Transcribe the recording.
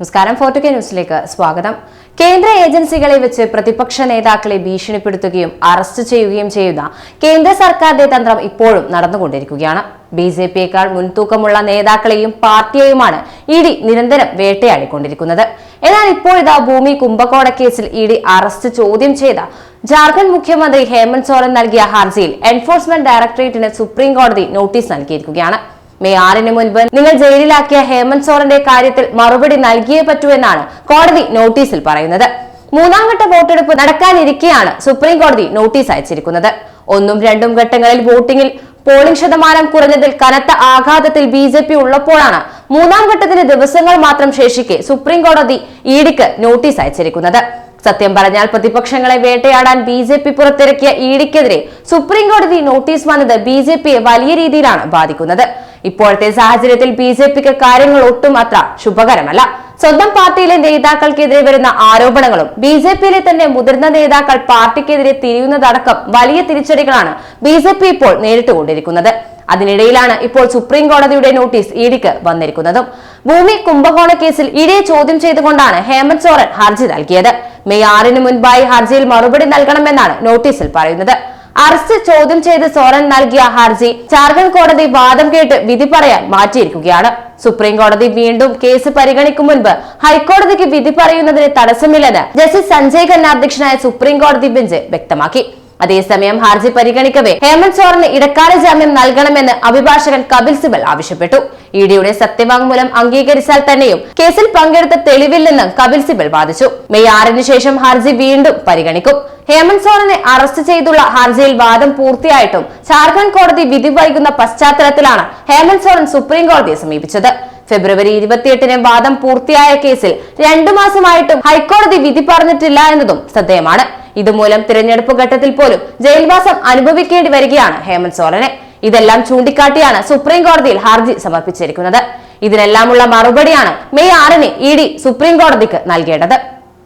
നമസ്കാരം ഫോർട്ടു കെ ന്യൂസിലേക്ക് സ്വാഗതം. കേന്ദ്ര ഏജൻസികളെ വെച്ച് പ്രതിപക്ഷ നേതാക്കളെ ഭീഷണിപ്പെടുത്തുകയും അറസ്റ്റ് ചെയ്യുകയും ചെയ്യുന്ന കേന്ദ്ര സർക്കാരിന്റെ തന്ത്രം ഇപ്പോഴും നടന്നുകൊണ്ടിരിക്കുകയാണ്. ബി ജെ പിയേക്കാൾ മുൻതൂക്കമുള്ള നേതാക്കളെയും പാർട്ടിയെയുമാണ് ഇ ഡി നിരന്തരം വേട്ടയാടിക്കൊണ്ടിരിക്കുന്നത്. എന്നാൽ ഇപ്പോഴിതാ ഭൂമി കുംഭകോണ കേസിൽ ഇ ഡി അറസ്റ്റ് ചോദ്യം ചെയ്ത ജാർഖണ്ഡ് മുഖ്യമന്ത്രി ഹേമന്ത് സോറൻ നൽകിയ ഹർജിയിൽ എൻഫോഴ്സ്മെന്റ് ഡയറക്ടറേറ്റിന് സുപ്രീം കോടതി നോട്ടീസ് നൽകിയിരിക്കുകയാണ്. മെയ് ആറിന് മുൻപ് നിങ്ങൾ ജയിലിലാക്കിയ ഹേമന്ത് സോറന്റെ കാര്യത്തിൽ മറുപടി നൽകിയേ പറ്റൂ എന്നാണ് കോടതി നോട്ടീസിൽ പറയുന്നത്. മൂന്നാം ഘട്ട വോട്ടെടുപ്പ് നടക്കാനിരിക്കെയാണ് സുപ്രീം കോടതി നോട്ടീസ് അയച്ചിരിക്കുന്നത്. ഒന്നും രണ്ടും ഘട്ടങ്ങളിൽ വോട്ടിംഗിൽ പോളിംഗ് ശതമാനം കുറഞ്ഞതിൽ കനത്ത ആഘാതത്തിൽ ബി ജെ പി ഉള്ളപ്പോഴാണ് മൂന്നാം ഘട്ടത്തിന് ദിവസങ്ങൾ മാത്രം ശേഷിക്കെ സുപ്രീം കോടതി ഇഡിക്ക് നോട്ടീസ് അയച്ചിരിക്കുന്നത്. സത്യം പറഞ്ഞാൽ പ്രതിപക്ഷങ്ങളെ വേട്ടയാടാൻ ബി ജെ പി പുറത്തിറക്കിയ ഇഡിക്കെതിരെ സുപ്രീം കോടതി നോട്ടീസ് വന്നത് ബി ജെ പിയെ വലിയ രീതിയിലാണ് ബാധിക്കുന്നത്. ഇപ്പോഴത്തെ സാഹചര്യത്തിൽ ബി ജെ പിക്ക് കാര്യങ്ങൾ ഒട്ടും അത്ര ശുഭകരമല്ല. സ്വന്തം പാർട്ടിയിലെ നേതാക്കൾക്കെതിരെ വരുന്ന ആരോപണങ്ങളും ബി ജെ പിയിലെ തന്നെ മുതിർന്ന നേതാക്കൾ പാർട്ടിക്കെതിരെ തിരിയുന്നതടക്കം വലിയ തിരിച്ചടികളാണ് ബി ജെ പി ഇപ്പോൾ നേരിട്ടുകൊണ്ടിരിക്കുന്നത്. അതിനിടയിലാണ് ഇപ്പോൾ സുപ്രീം കോടതിയുടെ നോട്ടീസ് ഇഡിക്ക് വന്നിരിക്കുന്നതും. ഭൂമി കുംഭകോണ കേസിൽ ഇഡിയെ ചോദ്യം ചെയ്തുകൊണ്ടാണ് ഹേമന്ത് സോറൻ ഹർജി നൽകിയത്. മെയ് ആറിന് മുൻപായി ഹർജിയിൽ മറുപടി നൽകണമെന്നാണ് നോട്ടീസിൽ പറയുന്നത്. അറസ്റ്റ് ചോദ്യം ചെയ്ത് സോറൻ നൽകിയ ഹർജി ജാർഖണ്ഡ് കോടതി വാദം കേട്ട് വിധി പറയാൻ മാറ്റിയിരിക്കുകയാണ്. സുപ്രീം കോടതി വീണ്ടും കേസ് പരിഗണിക്കും മുൻപ് ഹൈക്കോടതിക്ക് വിധി പറയുന്നതിന് തടസ്സമില്ലെന്ന് ജസ്റ്റിസ് സഞ്ജയ് ഖന്ന അധ്യക്ഷനായ സുപ്രീം കോടതി ബെഞ്ച് വ്യക്തമാക്കി. അതേസമയം ഹർജി പരിഗണിക്കവേ ഹേമന്ത് സോറന് ഇടക്കാല ജാമ്യം നൽകണമെന്ന് അഭിഭാഷകൻ കപിൽ സിബൽ ആവശ്യപ്പെട്ടു. ഇഡിയുടെ സത്യവാങ്മൂലം അംഗീകരിച്ചാൽ തന്നെയും കേസിൽ പങ്കെടുത്ത തെളിവില്ലെന്ന് കപിൽ സിബൽ വാദിച്ചു. മെയ് ആറിന് ശേഷം ഹർജി വീണ്ടും പരിഗണിക്കും. ഹേമന്ത് സോറനെ അറസ്റ്റ് ചെയ്തുള്ള ഹർജിയിൽ വാദം പൂർത്തിയായിട്ടും ജാർഖണ്ഡ് കോടതി വിധി വൈകുന്ന പശ്ചാത്തലത്തിലാണ് ഹേമന്ത് സോറൻ സുപ്രീം കോടതിയെ സമീപിച്ചത്. ഫെബ്രുവരി ഇരുപത്തിയെട്ടിന് വാദം പൂർത്തിയായ കേസിൽ രണ്ടു മാസമായിട്ടും ഹൈക്കോടതി വിധി പറഞ്ഞിട്ടില്ല എന്നതും ശ്രദ്ധേയമാണ്. ഇതുമൂലം തിരഞ്ഞെടുപ്പ് ഘട്ടത്തിൽ പോലും ജയിൽവാസം അനുഭവിക്കേണ്ടി വരികയാണ് ഹേമന്ത് സോറനെ. ഇതെല്ലാം ചൂണ്ടിക്കാട്ടിയാണ് സുപ്രീം കോടതിയിൽ ഹർജി സമർപ്പിച്ചിരിക്കുന്നത്. ഇതിനെല്ലാമുള്ള മറുപടിയാണ് മെയ് ആറിന് ഇ ഡി സുപ്രീം കോടതിക്ക് നൽകേണ്ടത്.